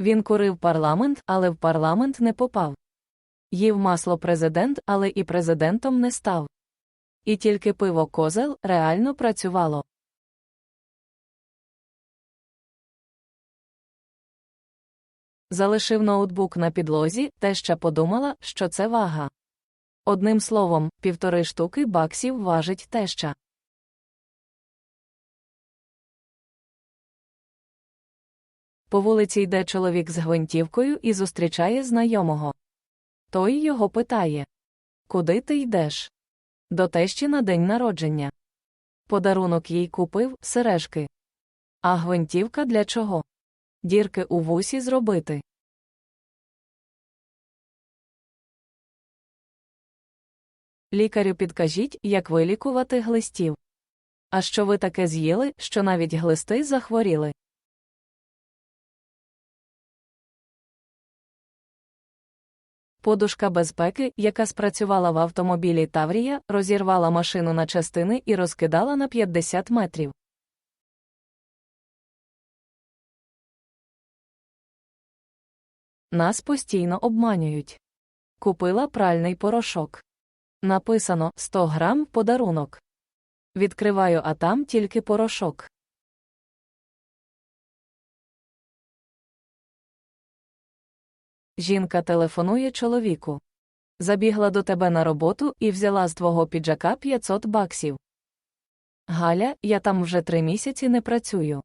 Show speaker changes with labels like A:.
A: Він курив парламент, але в парламент не попав. Їв масло президент, але і президентом не став. І тільки пиво козел реально працювало. Залишив ноутбук на підлозі, теща подумала, що це вага. Одним словом, півтори штуки баксів важить теща. По вулиці йде чоловік з гвинтівкою і зустрічає знайомого. Той його питає Куди ти йдеш? До тещі на день народження. Подарунок їй купив сережки. А гвинтівка для чого? Дірки у вусі зробити. Лікарю підкажіть, як вилікувати глистів. А що ви таке з'їли, що навіть глисти захворіли? Подушка безпеки, яка спрацювала в автомобілі Таврія, розірвала машину на частини і розкидала на 50 метрів. Нас постійно обманюють. Купила пральний порошок. Написано 100 грам подарунок. Відкриваю, а там тільки порошок. Жінка телефонує чоловіку. Забігла до тебе на роботу і взяла з твого піджака 500 баксів. Галя, я там вже три місяці не працюю.